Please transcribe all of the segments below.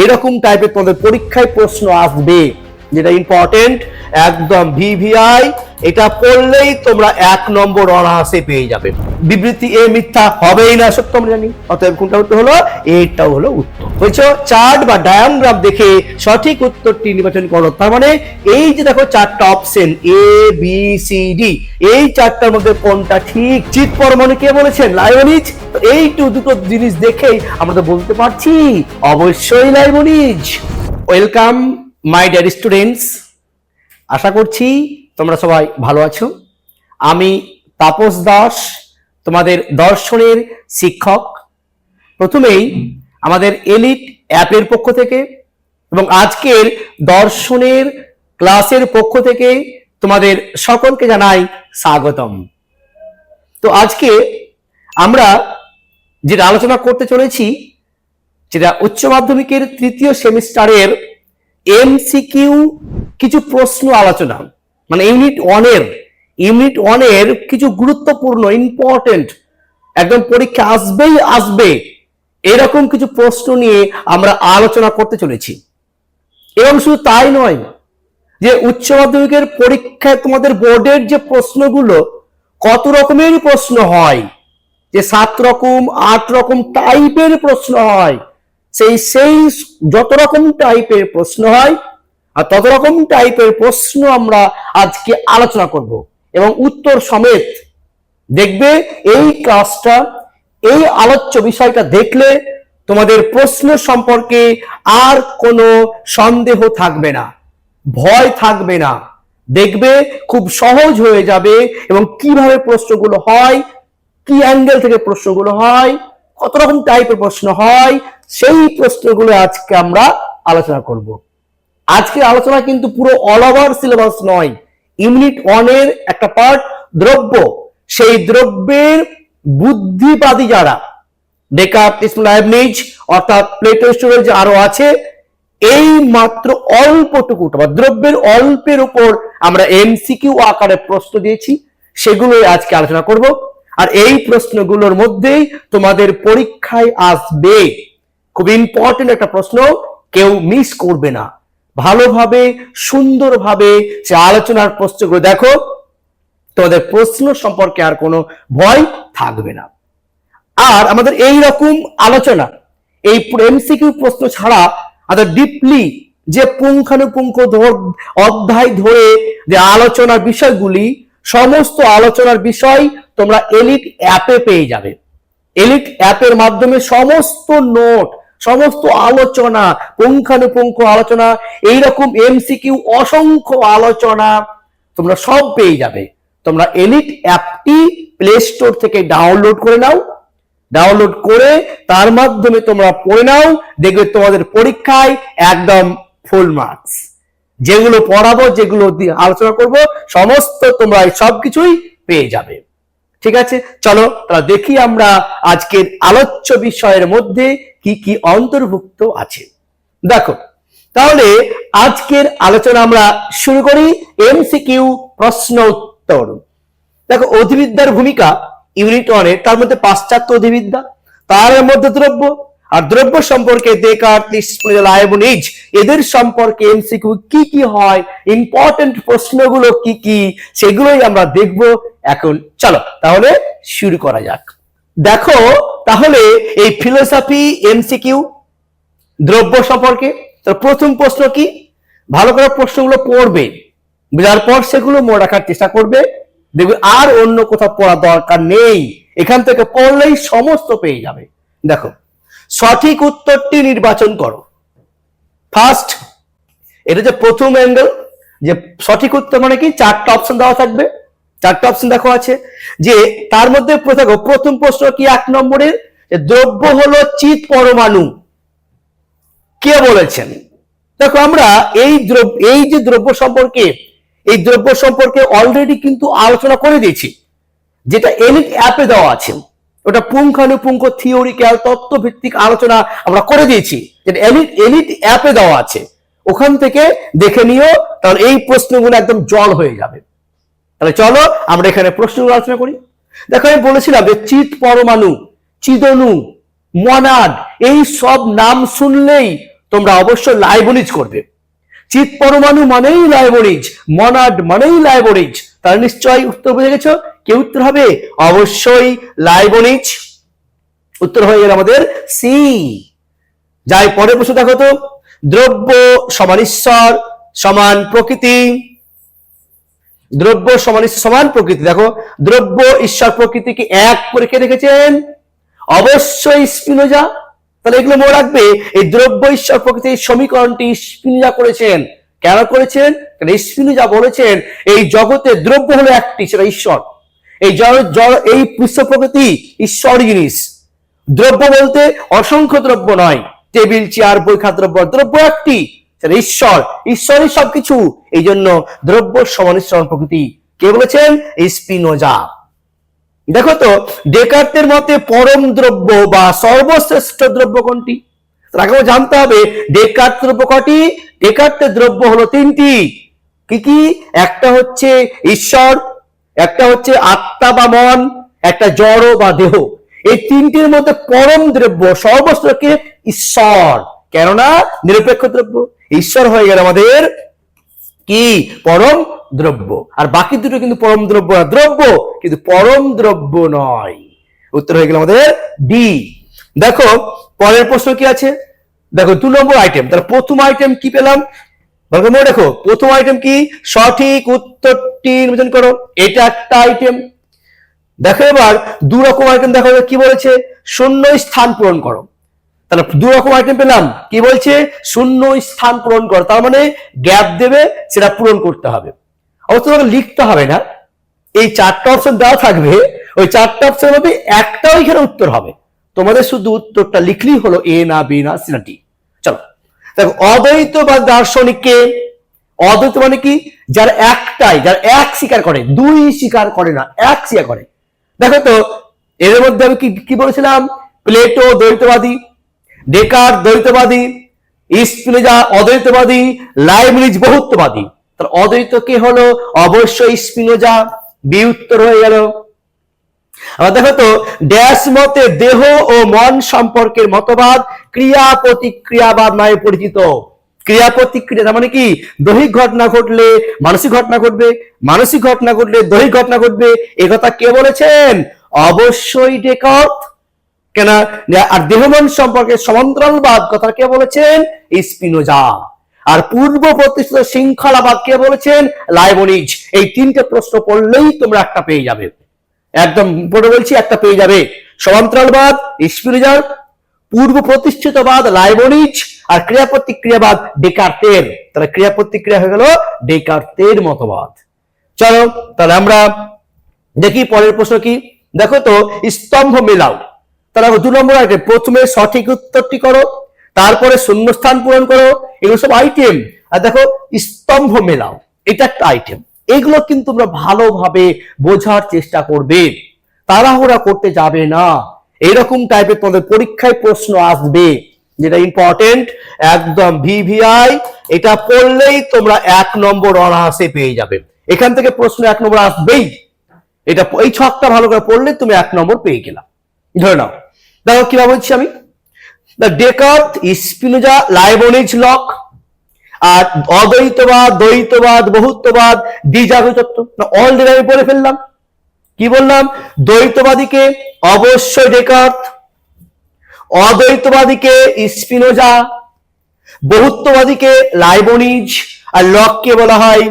এইরকম টাইপের তোমাদের পরীক্ষায় প্রশ্ন আসবে। যেটা ইম্পর্টেন্ট একদম ভিভিআই এটা পড়লেই তোমরা এক নম্বর অনায়াসে পেয়ে যাবে। বিবৃতি এ মিথ্যা হবেই না, সত্য আমরা জানি। অতএব কোনটা উত্তর হলো? এইটা হলো উত্তর। বুঝছ চার্ট বা ডায়াগ্রাম দেখে সঠিক উত্তরটি নির্বাচন করো। তার মানে এই যে দেখো চারটা option A B C D এই চারটার মধ্যে কোনটা ঠিক? চিত পরমাণু কে বলেছেন? লাইওনিজ তো এইটু দুটো জিনিস দেখেই আমরা তো বলতে পারছি, অবশ্যই লাইওনিজ ওয়েলকাম মাই ডিয়ার স্টুডেন্টস আশা করছি তোমরা সবাই ভালো আছো। আমি তাপস দাস, তোমাদের দর্শনের শিক্ষক। প্রথমেই আমাদের এলিট অ্যাপের পক্ষ থেকে এবং আজকের দর্শনের ক্লাসের পক্ষ থেকে তোমাদের সকলকে জানাই স্বাগতম। তো আজকে আমরা যেটা আলোচনা করতে চলেছি, যেটা উচ্চ মাধ্যমিকের তৃতীয় সেমিস্টারের এমসিকিউ কিছু প্রশ্ন আলোচনা। মানে ইউনিট ওয়ানের ইউনিট ওয়ানের কিছু গুরুত্বপূর্ণ ইম্পর্টেন্ট একদম পরীক্ষা আসবেই আসবে, এরকম কিছু প্রশ্ন নিয়ে আমরা আলোচনা করতে চলেছি। এবং শুধু তাই নয়, যে উচ্চ মাধ্যমিকের পরীক্ষায় তোমাদের বোর্ডের যে প্রশ্নগুলো কত রকমের প্রশ্ন হয়, যে সাত রকম, আট রকম টাইপের প্রশ্ন হয় সেই সেই যত রকম টাইপের প্রশ্ন হয় আর তত রকম টাইপের প্রশ্ন আমরা আজকে আলোচনা করব। এবং উত্তর সমেত দেখবে এই ক্লাসটা এই আলোচ্য বিষয়টা দেখলে তোমাদের প্রশ্ন সম্পর্কে আর কোনো সন্দেহ থাকবে না, ভয় থাকবে না। দেখবে খুব সহজ হয়ে যাবে এবং কীভাবে প্রশ্নগুলো হয়, কি অ্যাঙ্গেল থেকে প্রশ্নগুলো হয়, কত রকম টাইপের প্রশ্ন হয় সেই প্রশ্নগুলো আজকে আমরা আলোচনা করব। আজকে আলোচনা কিন্তু পুরো অল ওভার সিলেবাস নয়। ইউনিট ওয়ানের একটা পার্ট দ্রব্য। সেই দ্রব্যের বুদ্ধিবাদী যারা অর্থাৎ প্লেটো স্টোরেজ আরও আছে, এই মাত্র অল্পটুকু বা দ্রব্যের অল্পের উপর আমরা এমসিকিউ আকারে প্রশ্ন দিয়েছি, সেগুলোই আজকে আলোচনা করব। আর এই প্রশ্নগুলোর মধ্যেই তোমাদের পরীক্ষায় আসবে খুব ইম্পর্টেন্ট একটা প্রশ্ন, কেউ মিস করবে না। ভালোভাবে, সুন্দরভাবে সে আলোচনার প্রশ্নগুলো দেখো, তোমাদের প্রশ্ন সম্পর্কে আর কোনো ভয় থাকবে না। আর আমাদের এই রকম আলোচনা, এই এমসিকিউ প্রশ্ন ছাড়া আমাদের ডিপলি যে পুঙ্খানুপুঙ্খ অধ্যায় ধরে যে আলোচনার বিষয়গুলি, সমস্ত আলোচনার বিষয় তোমরা এলিট অ্যাপে পেয়ে যাবে। এলিট অ্যাপের মাধ্যমে সমস্ত নোট সমস্ত আলোচনা, পুঙ্খানুপুঙ্খ আলোচনা, এইরকম এমসিকিউ অসংখ্য আলোচনা তোমরা সব পেয়ে যাবে। তোমরা এলিট অ্যাপটি প্লে স্টোর থেকে ডাউনলোড করে নাও। ডাউনলোড করে তার মাধ্যমে তোমরা পড়ে নাও, দেখবে তোমাদের পরীক্ষায় একদম ফুল মার্কস যেগুলো পড়াবো, যেগুলো আলোচনা করব, সমস্ত তোমরা সবকিছুই পেয়ে যাবে। ঠিক আছে? চলো, তাহলে দেখি আমরা আজকের আলোচ্য বিষয়ের মধ্যে কি কি অন্তর্ভুক্ত আছে। দেখো, তাহলে আজকের আলোচনা আমরা শুরু করি এমসিকিউ প্রশ্ন উত্তর। দেখো, অধিবিদ্যার ভূমিকা ইউনিট ওয়ানে তার মধ্যে পাশ্চাত্য অধিবিদ্যা, তার মধ্যে দ্রব্য, আর দ্রব্য সম্পর্কে এদের সম্পর্কে এমসিকিউ কি কি হয় ইম্পর্টেন্ট প্রশ্নগুলো কি কি, সেগুলোই আমরা দেখব এখন চলো, তাহলে শুরু করা যাক। দেখো, তাহলে এই ফিলোসফি এমসিকিউ দ্রব্য সম্পর্কে তো প্রথম প্রশ্ন কি? ভালো করে প্রশ্নগুলো পড়বে। বোঝার পর সেগুলো মনে রাখার চেষ্টা করবে। দেখবে আর অন্য কোথাও পড়া দরকার নেই। এখান থেকে পড়লেই সমস্ত পেয়ে যাবে। দেখো, সঠিক উত্তরটি নির্বাচন করো। ফার্স্ট এটা যে প্রথম অ্যাঙ্গেল যে সঠিক উত্তর মানে কি? চারটা অপশন দেওয়া থাকবে। চারটা অপশন দেখো আছে, যে তার মধ্যে দেখো প্রথম প্রশ্ন কি এক নম্বরের? দ্রব্য হলো চিত পরমাণু। কে বলেছেন? দেখো আমরা এই দ্রব্য এই যে দ্রব্য সম্পর্কে, এই দ্রব্য সম্পর্কে অলরেডি কিন্তু আলোচনা করে দিয়েছি। যেটা এলিট অ্যাপে দেওয়া আছে। ওটা পুঙ্খানুপুঙ্খ থিওরিক্যাল তত্ত্বভিত্তিক আলোচনা আমরা করে দিয়েছি। যেটা এলিট এলিট অ্যাপে দেওয়া আছে। ওখান থেকে দেখে নিও তাহলে এই প্রশ্নগুলো একদম জল হয়ে যাবে। তাহলে চলো আমরা এখানে প্রশ্নগুলো আলোচনা করি। দেখো, আমি বলেছিলাম যে চিত পরমাণু চিদনু মনাড, এই সব নাম শুনলেই তোমরা অবশ্যই লাইবনিজ করবে। চিত পরমাণু মানেই লাইবনিজ মনাড মানেই লাইবনিজ তাহলে নিশ্চয়ই উত্তর বুঝে গেছো? কি উত্তর হবে? অবশ্যই লাইবনিজ উত্তর হয়ে গেল আমাদের সি যাই, পরের প্রশ্ন দেখো তো। দ্রব্য সমান ঈশ্বর, সমান প্রকৃতি। দ্রব্য সমান সমান প্রকৃতি। দেখো, দ্রব্য, ঈশ্বর প্রকৃতিকে এক করে কে রেখেছেন? অবশ্যই স্পিনোজা। তাহলে এগুলো মনে রাখবে, এই দ্রব্য, ঈশ্বর প্রকৃতির সমীকরণটি স্পিনোজা করেছেন। কেন করেছেন? স্পিনোজা বলেছেন, এই জগতে দ্রব্য হলো একটি, সেটা ঈশ্বর। এই এই বিশ্ব প্রকৃতি ঈশ্বর জিনিস। দ্রব্য বলতে অসংখ্য দ্রব্য নয়। টেবিল, চেয়ার, বই দ্রব্য দ্রব্য একটি। ঈশ্বর। ঈশ্বরই সবকিছু। এই জন্য দ্রব্য সমান ঈশ্বর প্রকৃতি। কে বলেছেন? স্পিনোজা। দেখো তো, ডেকার্তের মতে পরম দ্রব্য বা সর্বশ্রেষ্ঠ দ্রব্য কোনটি? তাকে জানতে হবে, ডেকার্ত দ্রব্য কটি? ডেকার্তের দ্রব্য হলো তিনটি। কি কি? একটা হচ্ছে ঈশ্বর, একটা হচ্ছে আত্মা বা মন, একটা জড় বা দেহ। এই তিনটির মধ্যে পরম দ্রব্য সর্বশ্রেষ্ঠকে ঈশ্বর। কেননা? নিরপেক্ষ দ্রব্য। ঈশ্বর হয়ে গেল আমাদের কি? পরম দ্রব্য। আর বাকি দুটো কিন্তু পরম দ্রব্য না দ্রব্য কিন্তু পরম দ্রব্য নয়। উত্তর হয়ে গেল আমাদের ডি দেখো, পরের প্রশ্ন কি আছে? দেখো, দু নম্বর আইটেম তাহলে প্রথম আইটেম কি পেলাম? মনে দেখো প্রথম আইটেম কি? সঠিক উত্তরটি নির্বাচন করো। এটা একটা আইটেম দেখো এবার দু রকম আইটেম দেখো কি বলেছে? শূন্য স্থান পূরণ করো। তাহলে দু রকম আইটেম পেলাম। কি বলছে? শূন্য স্থান পূরণ করো। তার মানে গ্যাপ দেবে, সেটা পূরণ করতে হবে। অবশ্য তোমাকে লিখতে হবে না। এই চারটা অপশন দেওয়া থাকবে, ওই চারটা অপশনের মধ্যে একটা এখানে উত্তর হবে। তোমাদের শুধু উত্তরটা লিখলেই হলো এ না বি না সি না ডি চলো। দেখো, অদ্বৈত বা দার্শনিককে অদ্বৈত মানে কি? যার একটাই, যার এক স্বীকার করে, দুই স্বীকার করে না, এক স্বীকার করে। দেখো তো এর মধ্যে আমি কি কি বলেছিলাম? প্লেটো দ্বৈতবাদী। ডেকার, দ্বৈতবাদী স্পিনোজা অদ্বৈতবাদী লাইবনিজ বহুত্ববাদী। তার অদ্বৈত কে হলো? অবশ্যই স্পিনোজা বি উত্তর হয়ে গেল। আবার দেখো তো, ড্যাশ মতে দেহ ও মন সম্পর্কের মতবাদ ক্রিয়া প্রতিক্রিয়াবাদ নামে পরিচিত। ক্রিয়া প্রতিক্রিয়া মানে কি? দৈহিক ঘটনা ঘটলে মানসিক ঘটনা ঘটবে, মানসিক ঘটনা ঘটলে দৈহিক ঘটনা ঘটবে। এ কথা কে বলেছেন? অবশ্যই ডেকট কেন? আর দেহমন সম্পর্কে সমান্তরালবাদ কথা কে বলেছেন? স্পিনোজা। আর পূর্ব প্রতিষ্ঠিত শৃঙ্খলাবাদ কে বলেছেন? লাইবনিজ। এই তিনটে প্রশ্ন পড়লেই তোমরা একটা পেয়ে যাবে। একদম পড়ে বলছি, একটা পেয়ে যাবে। সমান্তরালবাদ স্পিনোজার পূর্ব প্রতিষ্ঠিতবাদ, লাইবনিজ, আর ক্রিয়া প্রতিক্রিয়াবাদ ডেকার্তের। তাহলে ক্রিয়া প্রতিক্রিয়া হয়ে গেল ডেকার্তের মতবাদ। চলো, তাহলে আমরা দেখি পরের প্রশ্ন কি। দেখো তো, স্তম্ভ মেলাও। তাহলে দু নম্বর আইটেম প্রথমে সঠিক উত্তরটি করো, তারপরে শূন্যস্থান পূরণ করো, এগুলো সব আইটেম আর দেখো, স্তম্ভ মেলাও, এটা একটা আইটেম এগুলো কিন্তু তোমরা ভালোভাবে বোঝার চেষ্টা করবে। তাড়াহুড়া করতে যাবে না। এরকম টাইপের তোমাদের পরীক্ষায় প্রশ্ন আসবে, যেটা ইম্পর্টেন্ট একদম ভিভিআই এটা পড়লেই তোমরা এক নম্বর অনায়াসে পেয়ে যাবে। এখান থেকে প্রশ্ন এক নম্বর আসবেই। এটা এই ছকটা ভালো করে পড়লে তুমি এক নম্বর পেয়ে গেলাম ধরে নাও। দেখো কীভাবে বলছি আমি? The Descartes Spinoza Leibniz Locke আর অদ্বৈতবাদ, দ্বৈতবাদ, বহুত্ববাদ দ্বিজাগত তত্ত্ব অলরেডি আমি পড়ে ফেললাম। কি বললাম? দ্বৈতবাদীকে অবশ্যই ডেকার্ট অদ্বৈতবাদীকে স্পিনোজা বহুত্ববাদীকে লাইবনিজ আর লককে বলা হয়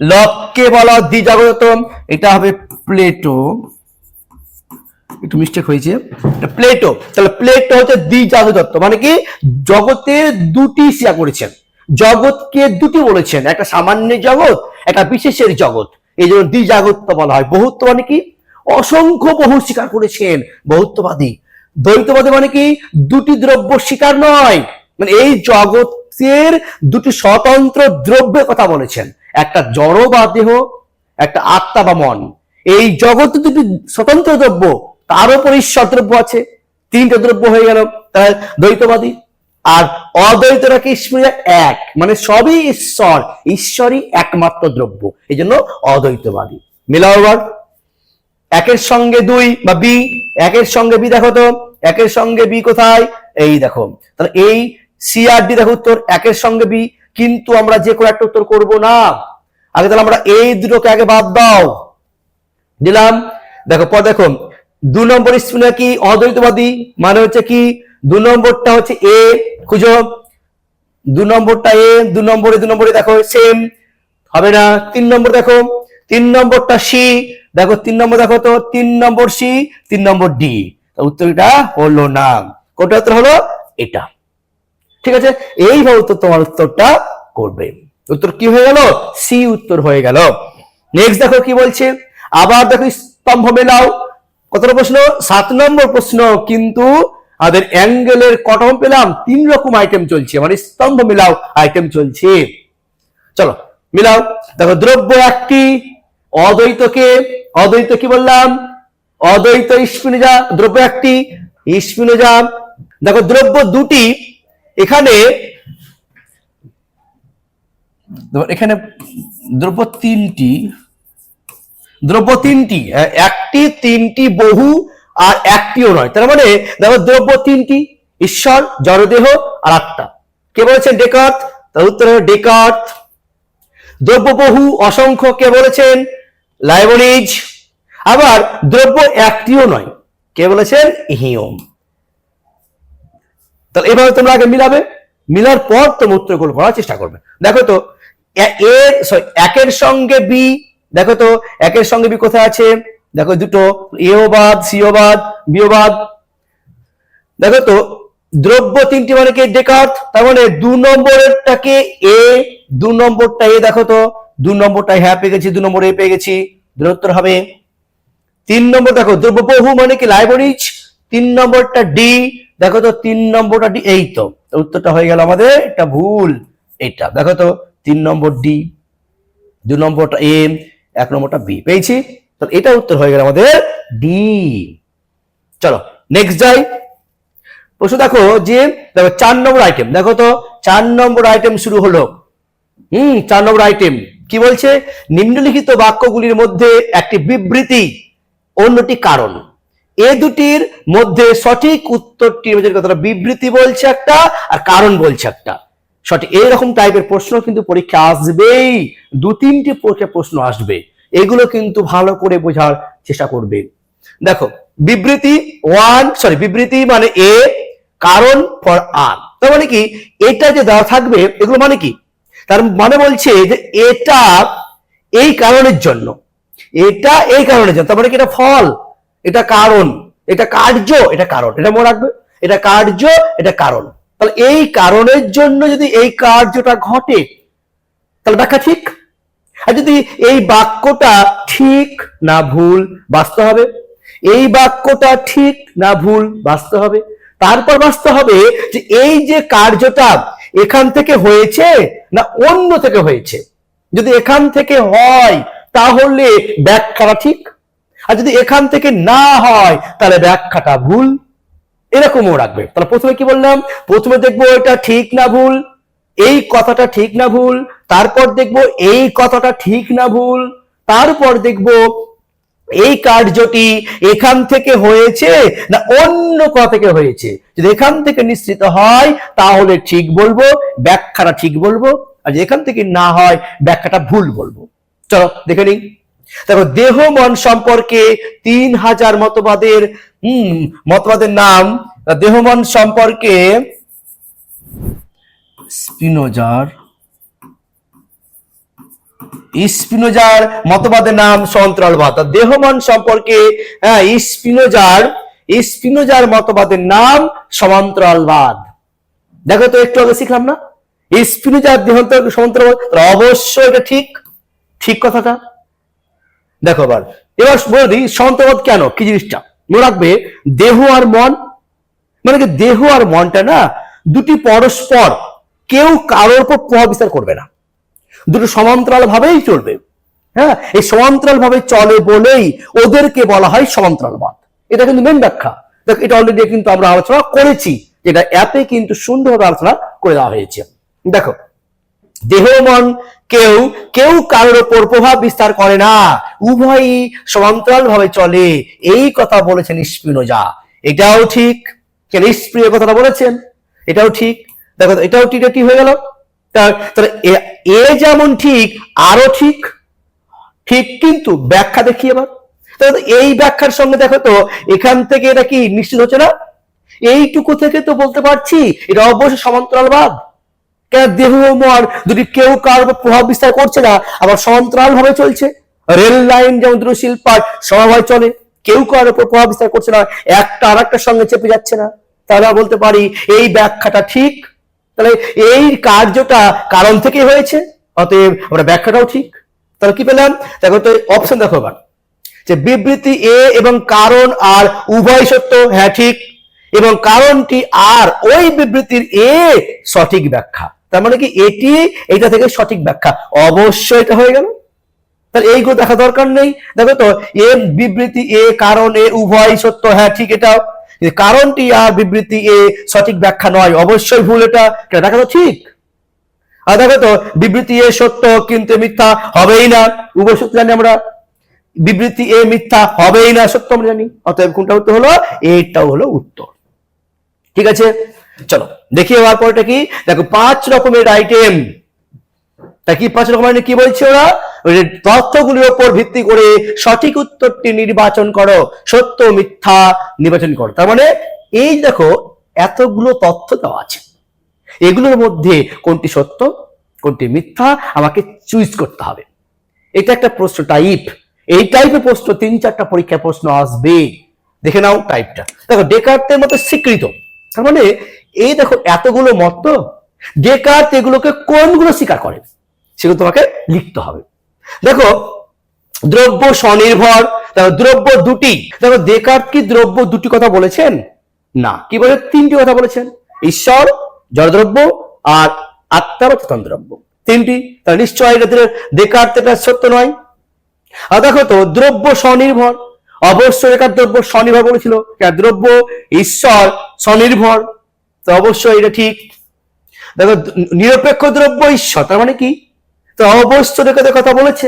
লককে বলা দ্বিজাগতম এটা হবে প্লেটো একটু মিস্টেক হয়েছে। প্লেটো তাহলে প্লেটো হচ্ছে দ্বিজাগত তত্ত্ব। মানে কি? জগতের দুটি শিয়া করেছেন। জগৎকে দুটি বলেছেন। একটা সামান্য জগৎ, একটা বিশেষের জগৎ। এই জন্য দ্বিজাগত্য বলা হয়। বহুত্ব মানে কি? অসংখ্য বহু স্বীকার করেছেন বহুত্ববাদী। দ্বৈতবাদী মানে কি? দুটি দ্রব্য স্বীকার নয়। মানে এই জগতের দুটি স্বতন্ত্র দ্রব্যের কথা বলেছেন। একটা জড় বা দেহ, একটা আত্মা বা মন। এই জগতে দুটি স্বতন্ত্র দ্রব্য তার উপর ঈশ্বর দ্রব্য আছে, তিনটে দ্রব্য হয়ে গেল তার দ্বৈতবাদী। আর অদ্বৈতরা কি এক মানে সবই ঈশ্বর, ঈশ্বরই একমাত্র দ্রব্য এই জন্য অদ্বৈতবাদী। মিলাও একের সঙ্গে দুই বা বি, একের সঙ্গে বি দেখো তো, একের সঙ্গে বি কোথায়? এই দেখো। তাহলে এই সি আর ডি দেখো উত্তর, একের সঙ্গে বি, কিন্তু আমরা যে কোনো একটা উত্তর করব না। আগে তাহলে আমরা এই দুটোকে আগে বাদ দাও। দিলাম। দেখো, পর দেখো দু নম্বর স্পিনে কি অদ্বৈতবাদী? মানে হচ্ছে কি, দু নম্বরটা হচ্ছে এ খুঁজো। দু নম্বরটা এ দু নম্বরে দু নম্বরে দেখো সেম হবে না। তিন নম্বর দেখো, তিন নম্বরটা সি দেখো, তিন নম্বর দেখো তো, তিন নম্বর সি তিন নম্বর ডি উত্তরটা হলো না। কোনটা উত্তর হলো? এটা। ঠিক আছে? এইভাবে উত্তর তোমার উত্তরটা করবে। উত্তর কি হয়ে গেল? সি উত্তর হয়ে গেল। নেক্সট দেখো কি বলছে? আবার দেখো স্তম্ভ মেলাও। কতটা প্রশ্ন? সাত নম্বর প্রশ্ন, কিন্তু আমাদের অ্যাঙ্গেলের কটম পেলাম, তিন রকম আইটেম চলছে মানে স্তম্ভ মিলাও আইটেম চলছে। চলো, মিলাও। দেখো, দ্রব্য একটি অদ্বৈতকে অদ্বৈত কি বললাম? অদ্বৈত স্পিনোজা দ্রব্য একটি স্পিনোজা দেখো, দ্রব্য দুটি, এখানে এখানে দ্রব্য তিনটি দ্রব্য তিনটি একটি, তিনটি, বহু, আর একটিও নয়। তার মানে দেখো দ্রব্য তিনটি, ঈশ্বর, জড়দেহ, আর আত্মা। কে বলেছেন ডেকার্থ? তার উত্তর হলো ডেকার্থ। দ্রব্য বহু, অসংখ্য, কে বলেছেন? লাইবনিজ। আবার দ্রব্য একটিও নয়, কে বলেছেন? হিয়ম তাহলে এভাবে তোমরা আগে মিলাবে, মিলার পর তোমরা উত্তরগুলো করার চেষ্টা করবে। দেখো তো এর সরি একের সঙ্গে বি দেখো তো, একের সঙ্গে বি কোথায় আছে? দেখো দুটো এও বাদ সিও বাদ বিও বাদ। দেখো তো, দ্রব্য তিনটি মানে কি? ডেকার্থ তার মানে দু নম্বরেরটাকে এ দু নম্বরটা এ দেখো তো, দু নম্বরটা হ্যাঁ পেয়ে গেছি, দু নম্বর এ পেয়ে গেছি। দূরত্তর হবে, তিন নম্বর, দেখো দ্রব্য বহু মানে কি? লাইব্রেরিজ তিন নম্বরটা ডি দেখো তো, তিন নম্বরটা ডি এই তো। উত্তরটা হয়ে গেল আমাদের, এটা ভুল, এটা। দেখো তো, তিন নম্বর ডি দু নম্বরটা এম এক নম্বরটা বি, পেয়েছি? তো এটা উত্তর হয়ে গেল আমাদের ডি চলো নেক্সট যাই। প্রশ্ন দেখো যে, দেখো চার নম্বর আইটেম দেখো তো, চার নম্বর আইটেম শুরু হলো। হুম, চার নম্বর আইটেম কি বলছে? নিম্নলিখিত বাক্যগুলির মধ্যে একটি বিবৃতি, অন্যটি কারণ। এ দুটির মধ্যে সঠিক উত্তরটি কথাটা বিবৃতি বলছে একটা, আর কারণ বলছে একটা। সঠিক, এইরকম টাইপের প্রশ্ন কিন্তু পরীক্ষা আসবেই। দু তিনটি পরীক্ষা প্রশ্ন আসবে। এগুলো কিন্তু ভালো করে বোঝার চেষ্টা করবে। দেখো, বিবৃতি ওয়ান সরি বিবৃতি মানে এ কারণ ফর আর তার মানে কি? এটা যে দেওয়া থাকবে, এগুলো মানে কি? তার মানে বলছে যে এটা এই কারণের জন্য। এটা এই কারণের জন্য। তার মানে কি? এটা ফল, এটা কারণ। এটা কার্য, এটা কারণ। এটা মনে রাখবে? এটা কার্য, এটা কারণ। তাহলে এই কারণের জন্য যদি এই কার্যটা ঘটে, তাহলে ব্যাখ্যা ঠিক? আর যদি এই বাক্যটা ঠিক না ভুল বাঁচতে হবে? এই বাক্যটা ঠিক না ভুল বাঁচতে হবে? তারপর বাঁচতে হবে যে এই যে কার্যটা এখান থেকে হয়েছে না অন্য থেকে হয়েছে? যদি এখান থেকে হয়, তাহলে ব্যাখ্যাটা ঠিক? আর যদি এখান থেকে না হয়, তাহলে ব্যাখ্যাটা ভুল? এরকমও রাখবে। তাহলে প্রথমে কি বললাম? প্রথমে দেখব এটা ঠিক না ভুল, এই কথাটা ঠিক না ভুল তারপর দেখব এই কথাটা ঠিক না ভুল। তারপর দেখব এই কার্যটি এখান থেকে হয়েছে না অন্য কথা থেকে হয়েছে? যদি এখান থেকে নিশ্চিত হয়, তাহলে ঠিক বলব, ব্যাখ্যাটা ঠিক বলব, আর এখান থেকে না হয়, ব্যাখ্যাটা ভুল বলব। চলো, দেখে নিই। দেখো, দেহ মন সম্পর্কে তিন হাজার মতবাদের, হম, মতবাদের নাম, দেহ মন সম্পর্কে স্পিনোজার স্পিনোজার মতবাদের নাম সন্ত্রালবাদ দেহমান সম্পর্কে হ্যাঁ স্পিনোজার স্পিনোজার মতবাদের নাম সমান্তরালবাদ দেখো তো একটু আগে শিখলাম না? স্পিনোজার দেহান্তর সমান্তরালবাদ অবশ্যই এটা ঠিক। ঠিক কথাটা? দেখো এবার এবার বলে দিই সমান্তরালবাদ কেন? কি জিনিসটা? মনে রাখবে, দেহ আর মন মানে কি দেহ আর মনটা না, দুটি পরস্পর, কেউ কারোর উপর প্রভাব বিস্তার করবে না। দুটো সমান্তরাল ভাবেই চলবে। হ্যাঁ এই সমান্তরাল ভাবে চলে বলেই ওদেরকে বলা হয় সমান্তরালবাদ। এটা কিন্তু মেন ব্যাখ্যা। দেখ, এটা অলরেডি কিন্তু আমরা আলোচনা করেছি এটা অ্যাপে কিন্তু সুন্দরভাবে আলোচনা করে দেওয়া হয়েছে। দেখো দেহ মন কেউ কেউ কারোর ওপর প্রভাব বিস্তার করে না। উভয়ই সমান্তরাল ভাবে চলে। এই কথা বলেছেন স্পিনোজা। এটাও ঠিক। কেন স্প্রিয় কথাটা বলেছেন? এটাও ঠিক। দেখো, এটাও ঠিক হয়ে গেল। এ- যেমন ঠিক, আরও ঠিক ঠিক কিন্তু ব্যাখ্যা দেখি এবার। এই ব্যাখ্যার সঙ্গে দেখো তো, এখান থেকে এটা কি নিশ্চিত হচ্ছে না? এইটুকু থেকে তো বলতে পারছি, এটা অবশ্যই সমান্তরালবাদ কেন দেহ মর দুটি কেউ কার উপর প্রভাব বিস্তার করছে না, আবার সমান্তরাল ভাবে চলছে? রেল লাইন যেমন দুটো শিল্পার সমবায় চলে, কেউ কার উপর প্রভাব বিস্তার করছে না, একটা আর সঙ্গে চেপে যাচ্ছে না। তাহলে বলতে পারি, এই ব্যাখ্যাটা ঠিক তাহলে এই কার্যটা কারণ থেকে হয়েছে? অতএব আমরা ব্যাখ্যাটাও ঠিক। তাহলে কি পেলাম? দেখো তো অপশন দেখো এবার। যে বিবৃতি এ এবং কারণ আর উভয় সত্য। হ্যাঁ ঠিক। এবং কারণটি আর ওই বিবৃতির এ সঠিক ব্যাখ্যা। তার মানে কি এটি এটা থেকে সঠিক ব্যাখ্যা। অবশ্যই এটা হয়ে গেল। তাহলে এইগুলো দেখা দরকার নেই। দেখো তো এ বিবৃতি এ, কারণ এ, উভয় সত্য। হ্যাঁ ঠিক এটাও। কারণটি আর বিবৃতি এ সঠিক ব্যাখ্যা নয়। অবশ্যই ভুল এটা। দেখা তো ঠিক। আর দেখো তো, বিবৃতি এ সত্য কিন্তু মিথ্যা হবেই না। উভয় সত্য জানি আমরা। বিবৃতি এ মিথ্যা হবেই না, সত্য আমরা জানি। অতএব কোনটা উত্তর হলো? এইটাও হলো উত্তর। ঠিক আছে? চলো, দেখি এবার পরটা কি? দেখো, পাঁচ রকমের আইটেম তা কি পাঁচ রকমের কি বলছে ওরা? তথ্যগুলির উপর ভিত্তি করে সঠিক উত্তরটি নির্বাচন করো, সত্য মিথ্যা নির্বাচন করো। তার মানে এই দেখো এতগুলো তথ্য দেওয়া আছে। এগুলোর মধ্যে কোনটি সত্য, কোনটি মিথ্যা আমাকে চুজ করতে হবে। এটা একটা প্রশ্ন টাইপ এই টাইপের প্রশ্ন তিন চারটা পরীক্ষায় প্রশ্ন আসবে। দেখে নাও টাইপটা দেখো ডেকার্টের মতো স্বীকৃত। তার মানে এই দেখো এতগুলো মত তো ডেকার্ট এগুলোকে কোনগুলো স্বীকার করে? সেগুলো তোমাকে লিখতে হবে। দেখো, দ্রব্য স্বনির্ভর দ্রব্য দুটি। দেখো ডেকার্ট কি দ্রব্য দুটি কথা বলেছেন? না। কি বলে? তিনটি কথা বলেছেন। ঈশ্বর, জড়দ্রব্য আর আত্মা বা চেতন দ্রব্য। তিনটি। তাহলে নিশ্চয় এটা এটা সত্য নয়। আর দেখো তো, দ্রব্য স্বনির্ভর। অবশ্যই একার দ্রব্য স্বনির্ভর বলেছিল। দ্রব্য ঈশ্বর স্বনির্ভর। তো অবশ্যই এটা ঠিক। দেখো, নিরপেক্ষ দ্রব্য ঈশ্বর, তার মানে কি? তো অবশ্যই রেখাতে কথা বলেছে।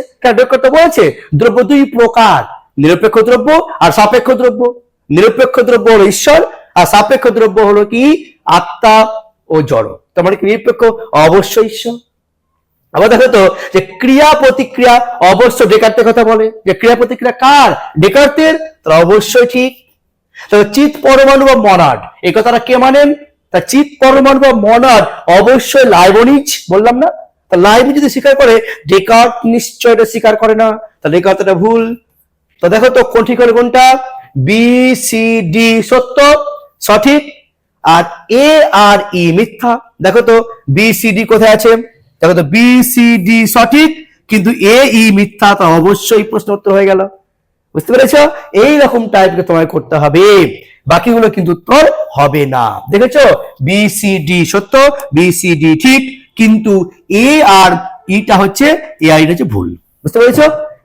কথা বলেছে? দ্রব্য দুই প্রকার। নিরপেক্ষ দ্রব্য আর সাপেক্ষ দ্রব্য। নিরপেক্ষ দ্রব্য হলো ঈশ্বর আর সাপেক্ষ দ্রব্য হলো কি? আত্মা ও জড়। তার মানে নিরপেক্ষ? অবশ্যই ঈশ্বর। আবার দেখো তো যে ক্রিয়া প্রতিক্রিয়া অবশ্য ডেকার্তের কথা বলে। যে ক্রিয়া প্রতিক্রিয়া কার? ডেকার্তের? তারা অবশ্যই ঠিক। তবে চিত পরমাণু বা মনাড, এই কথাটা কে মানেন? তা চিত পরমাণু বা মনাড অবশ্যই লাইবনিজ, বললাম না? লাইবনিজ যদি স্বীকার করে ডেকার্ট নিশ্চয় এটা স্বীকার করে না। তাহলে এই কথাটা ভুল। তো দেখো তো কোন ঠিক হলো কোনটা? বি সি ডি সত্য, সঠিক, আর এ আর ই মিথ্যা। দেখো তো বি সি ডি কোথায় আছে? দেখো তো বি সি ডি সঠিক, কিন্তু এ ই মিথ্যা, তা অবশ্যই প্রশ্ন উত্তর হয়ে গেল। বুঝতে পেরেছ? এই রকম টাইপকে তোমায় করতে হবে। বাকিগুলো কিন্তু উত্তর হবে না। দেখেছ? বি সি ডি সত্য বি সি ডি ঠিক কিন্তু এ আর ইটা হচ্ছে এ আই হচ্ছে ভুল। বুঝতে পেরেছ?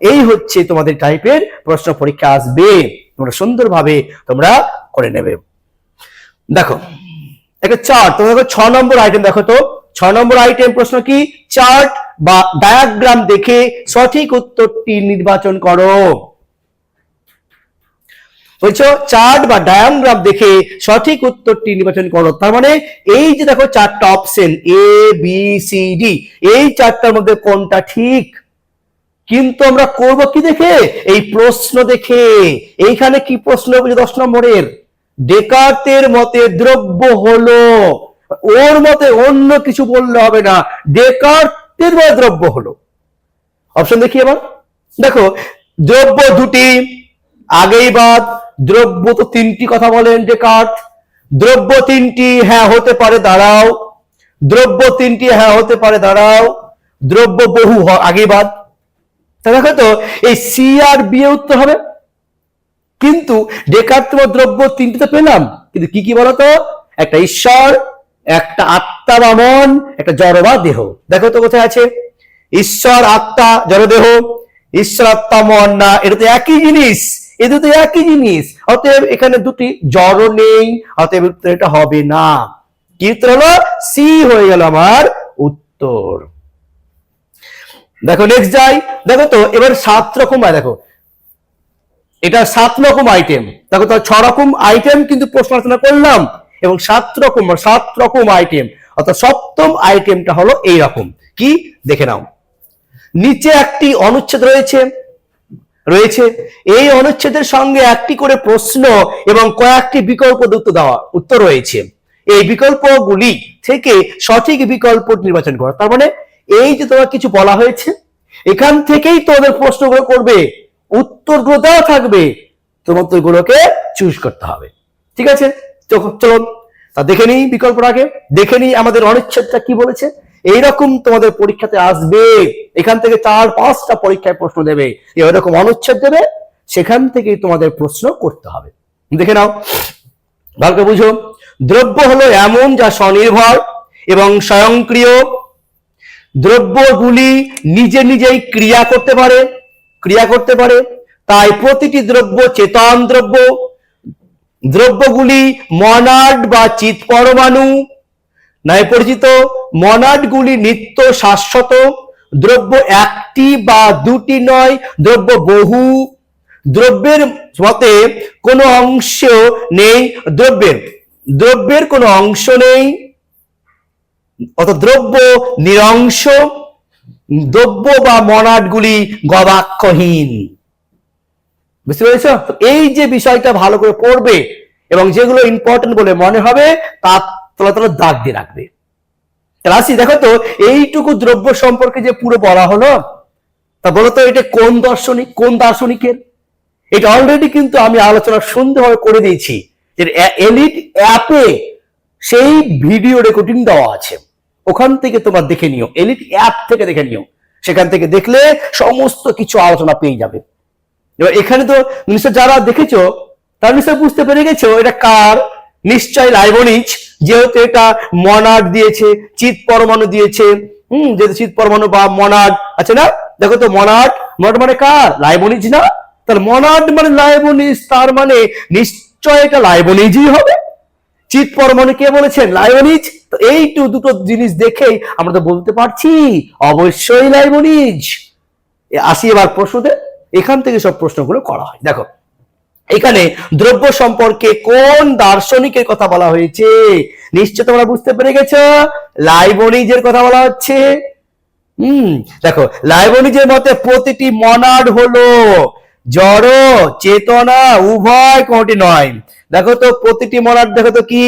এই হচ্ছে তোমাদের টাইপের প্রশ্ন পরীক্ষা আসবে। তোমরা সুন্দরভাবে তোমরা করে নেবে। দেখো একটা চার্ট তোমরা দেখো ছ নম্বর আইটেম দেখো তো। ছ নম্বর আইটেম প্রশ্ন কি? চার্ট বা ডায়াগ্রাম দেখে সঠিক উত্তরটি নির্বাচন করো। বলছো? চার্ট বা ডায়াগ্রাম দেখে সঠিক উত্তরটি নির্বাচন করো। তার মানে এই যে দেখো চারটা option A B C D এই চারটার মধ্যে কোনটা ঠিক? কিন্তু আমরা করব কি দেখে? এই প্রশ্ন দেখে। এইখানে কি প্রশ্ন দশ নম্বরের? ডেকার্তের মতে দ্রব্য হলো। ওর মতে অন্য কিছু বললে হবে না। ডেকার্তের মতে দ্রব্য হলো। অপশন দেখি এবার। দেখো, দ্রব্য দুটি আগেই বাদ, দ্রব্য তো তিনটি কথা বলেন ডেকার্ট। দ্রব্য তিনটি হ্যাঁ হতে পারে, দাঁড়াও। দ্রব্য তিনটি হ্যাঁ হতে পারে, দাঁড়াও। দ্রব্য বহু আগেই বাদ। তা দেখো তো, এই সি আর বি এর উত্তর হবে। কিন্তু ডেকার্তম দ্রব্য তিনটি তো পেলাম। কিন্তু কি কি বলতো? একটা ঈশ্বর, একটা আত্মা বা মন, একটা জড় বা দেহ। দেখো তো কোথায় আছে? ঈশ্বর, আত্মা জড়দেহ ঈশ্বর, আত্মা, মন, না, এটা তো একই জিনিস। এ দুটো একই জিনিস। অতএব এখানে দুটি জড় নেই, অতএব উত্তর এটা হবে না। কি উত্তর হলো? সি হয়ে গেল আমার উত্তর। দেখো নেক্সট যাই। দেখো তো, এবার সাত রকম দেখো। এটা সাত রকম আইটেম দেখো তো, ছ রকম আইটেম কিন্তু প্রশ্ন আলোচনা করলাম। এবং সাত রকম সাত রকম আইটেম অর্থাৎ সপ্তম আইটেমটা হলো এই রকম। কি? দেখে নাও। নিচে একটি অনুচ্ছেদ রয়েছে। রয়েছে। এই অনুচ্ছেদের সঙ্গে একটি করে প্রশ্ন এবং কয়েকটি বিকল্প উত্তর দেওয়া, উত্তর রয়েছে। এই বিকল্পগুলি থেকে সঠিক বিকল্প নির্বাচন করো। তার মানে এই যে তোমার কিছু বলা হয়েছে, এখান থেকেই তোমাদের প্রশ্নগুলো করবে। উত্তরগুলো দেওয়া থাকবে তোমার উত্তরগুলোকে চুজ করতে হবে। ঠিক আছে? তো চলো তা দেখে নিই বিকল্পটাকে। দেখে নিই আমাদের অনুচ্ছেদটা কি বলেছে। এইরকম তোমাদের পরীক্ষাতে আসবে। এখান থেকে চার, পাঁচটা পরীক্ষায় প্রশ্ন দেবে। এরকম অনুচ্ছেদ দেবে, সেখান থেকেই তোমাদের প্রশ্ন করতে হবে। দেখে নাও। ভালো বুঝো। দ্রব্য হলো এমন যা স্বনির্ভর এবং স্বয়ংক্রিয়। দ্রব্যগুলি নিজে নিজেই ক্রিয়া করতে পারে, ক্রিয়া করতে পারে। তাই প্রতিটি দ্রব্য চেতন দ্রব্য। দ্রব্যগুলি মনাড বা চিত পরমাণু নয় পরিচিত, মনাডগুলি নিত্য শাশ্বত, দ্রব্য একটি বা দুটি নয়, দ্রব্য বহু। দ্রব্যের মতে কোনো অংশ নেই, দ্রব্যের। দ্রব্যের কোনো অংশ নেই অত দ্রব্য নিরংশ, দ্রব্য বা মনাটগুলি গবাক্ষহীন। বুঝতে পেরেছ? এই যে বিষয়টা ভালো করে পড়বে এবং যেগুলো ইম্পর্টেন্ট বলে মনে হবে তা তোলা তোলা দাগ দিয়ে রাখবে। আসি, দেখো তো, এইটুকু দ্রব্য সম্পর্কে যে পুরো বলা হলো, তা বলো তো এটা কোন দর্শনিক, কোন দার্শনিকের? এটা অলরেডি কিন্তু আমি আলোচনা সুন্দরভাবে করে দিয়েছি যে এলিট অ্যাপে সেই ভিডিও রেকর্ডিং দেওয়া আছে। ওখান থেকে তোমরা দেখে নিও, এলিট অ্যাপ থেকে দেখে নিও। সেখান থেকে দেখলে সমস্ত কিছু আলোচনা পেয়ে যাবে। এবার এখানে তো নিশ্চয় যারা দেখেছ, তারা নিশ্চয় বুঝতে পেরে গেছো এটা কার নিশ্চয় লাইবনিজ যেহেতু এটা মনাড দিয়েছে, চিত পরমাণু দিয়েছে। হম, যেহেতু চিত পরমাণু বা মনাড আছে না? দেখো তো মনাড মনাড মানে কার? লাইবনিজ না? তাহলে মনাড মানে লাইবনিজ তার মানে নিশ্চয় এটা লাইবনিজই হবে। চিত পরমাণু কে বলেছেন? লাইবনিজ তো এইটু দুটো জিনিস দেখেই আমরা তো বলতে পারছি, অবশ্যই লাইবনিজ আসি এবার প্রশ্নতে, এখান থেকে সব প্রশ্নগুলো করা হয়। দেখো এখানে দ্রব্য সম্পর্কে কোন দার্শনিকের কথা বলা হয়েছে? নিশ্চয় তোমরা বুঝতে পেরে গেছো? লাইবনিজের কথা বলা হচ্ছে। হুম, দেখো, লাইবনিজের মতে প্রতিটি মনাড হলো জড়, চেতনা, উভয় কোনটি নয়। দেখো তো, প্রতিটি মনাড দেখো তো কি?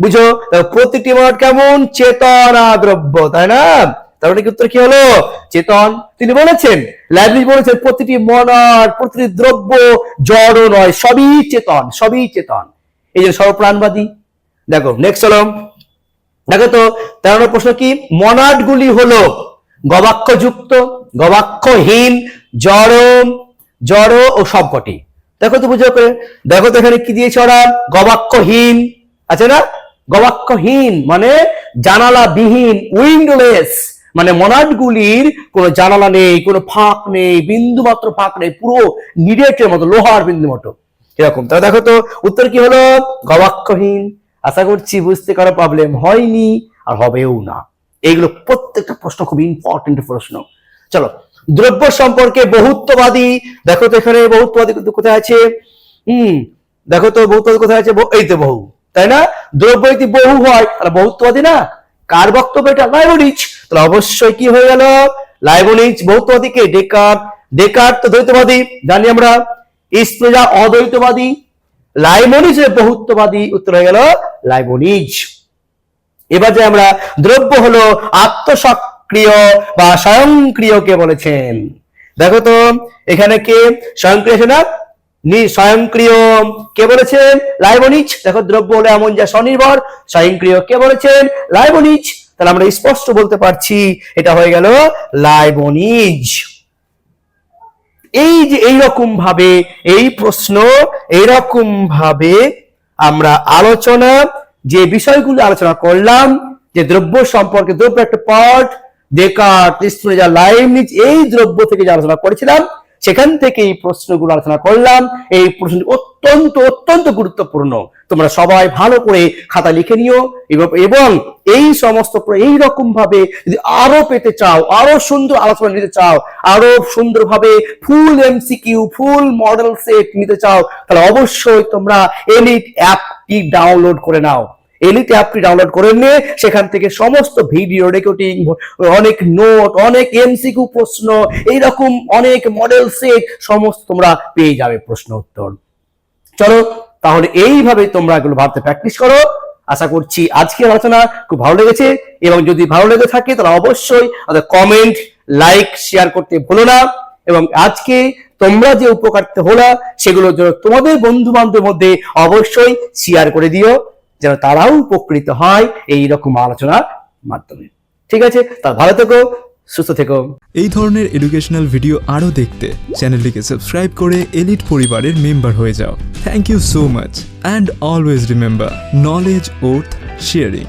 বুঝো? প্রতিটি মনাড কেমন? চেতনা দ্রব্য, তাই না? তার মানে উত্তর কি হলো? চেতন, তিনি বলেছেন, লাইব্রেরি বলেছেন, প্রতিটি মনার প্রতিটি দ্রব্য জড় নয়, সবই চেতন সবই চেতন। এই যে সর্বপ্রাণবাদী। দেখো নেক্সট হলো। দেখো তো, তেরো নম্বর প্রশ্ন কি? মনাড গুলি হলো গবাক্ষযুক্ত, গবাক্ষহীন, জড় জড় ও সবকটি। দেখো তো বুঝো করে। দেখো তো এখানে কি দিয়েছে ওরা? গবাক্ষহীন। আছে না? গবাক্ষহীন মানে জানালা বিহীন উইন্ডলেস মানে মনাড গুলির কোনো জানালা নেই, কোনো ফাঁক নেই বিন্দু মাত্র ফাঁক নেই, পুরো নিরেটের মতো, লোহার বিন্দু মতো। এরকম। তাহলে দেখো তো, উত্তর কি হলো? গবাক্ষহীন। আশা করছি বুঝতে কারও প্রবলেম হয়নি, আর হবেও না। এইগুলো প্রত্যেকটা প্রশ্ন খুব ইম্পর্টেন্ট প্রশ্ন। চলো, দ্রব্য সম্পর্কে বহুত্ববাদী, দেখো তো এখানে বহুত্ববাদী কোথায় আছে? হম, দেখো তো বহুত্ববাদী কোথায় আছে? এই তো বহু। তাই না? দ্রব্য যদি বহু হয়, তাহলে বহুত্ববাদী না? কার বক্তব্য এটা? লাইবনিজ তাহলে অবশ্যই কি হয়ে গেল? লাইবনিজ বহুত্ববাদীকে ডেকার্ট ডেকার্ট তো দ্বৈতবাদী, জানি আমরা। স্প্রেজা অদ্বৈতবাদী লাইবনিজ বহুত্ববাদী উত্তর হয়ে গেল লাইবনিজ এবার যে আমরা দ্রব্য হলো আত্মসক্রিয় বা স্বয়ংক্রিয় কে বলেছেন। দেখো তো, এখানে কে? স্বয়ংক্রিয় নি? স্বয়ংক্রিয় কে বলেছেন? লাইবনিজ দেখো দ্রব্য হলো এমন যা স্বনির্ভর। স্বয়ংক্রিয় কে বলেছেন? লাইবনিজ তাহলে আমরা স্পষ্ট বলতে পারছি, এটা হয়ে গেল লাইবনিজ। এই যে এইরকম ভাবে, এই প্রশ্ন, এইরকম ভাবে আমরা আলোচনা, যে বিষয়গুলো আলোচনা করলাম, যে দ্রব্য সম্পর্কে দ্রব্য একটা পার্ট ডেকার্ট স্প্রেজা লাইমনিজ এই দ্রব্য থেকে যে আলোচনা করেছিলাম সেখান থেকে এই প্রশ্নগুলো আলোচনা করলাম। এই প্রশ্ন অত্যন্ত অত্যন্ত গুরুত্বপূর্ণ। তোমরা সবাই ভালো করে খাতা লিখে নিও এবং- এই সমস্ত এই রকম ভাবে যদি আরও পেতে চাও, আরও সুন্দর আলোচনা নিতে চাও, আরও সুন্দরভাবে full MCQ full model set নিতে চাও, তাহলে অবশ্যই তোমরা এলিট অ্যাপটি ডাউনলোড করে নাও। এলিট অ্যাপটি ডাউনলোড করে নিয়ে সেখান থেকে সমস্ত ভিডিও রেকর্ডিং অনেক নোট অনেক এমসিকিউ প্রশ্ন, এইরকম অনেক মডেল সেট সমস্ত তোমরা পেয়ে যাবে প্রশ্ন উত্তর। চলো, তাহলে এইভাবে তোমরা এগুলো ভাবতে প্র্যাকটিস করো। আশা করছি আজকের আলোচনা খুব ভালো লেগেছে এবং যদি ভালো লেগে থাকে তাহলে অবশ্যই কমেন্ট লাইক শেয়ার করতে ভুলো না। এবং আজকে তোমরা যে উপকারিত হলা সেগুলোর জন্য তোমাদের বন্ধু বান্ধবের মধ্যে অবশ্যই শেয়ার করে দিও। যেন তারাও উপকৃত হয় এই রকম আলোচনার মাধ্যমে। ঠিক আছে? তা ভালো থেকো, সুস্থ থেকো। এই ধরনের এডুকেশনাল ভিডিও আরও দেখতে চ্যানেলটিকে সাবস্ক্রাইব করে এলিট পরিবারের মেম্বার হয়ে যাও। Thank you so much and always remember knowledge worth sharing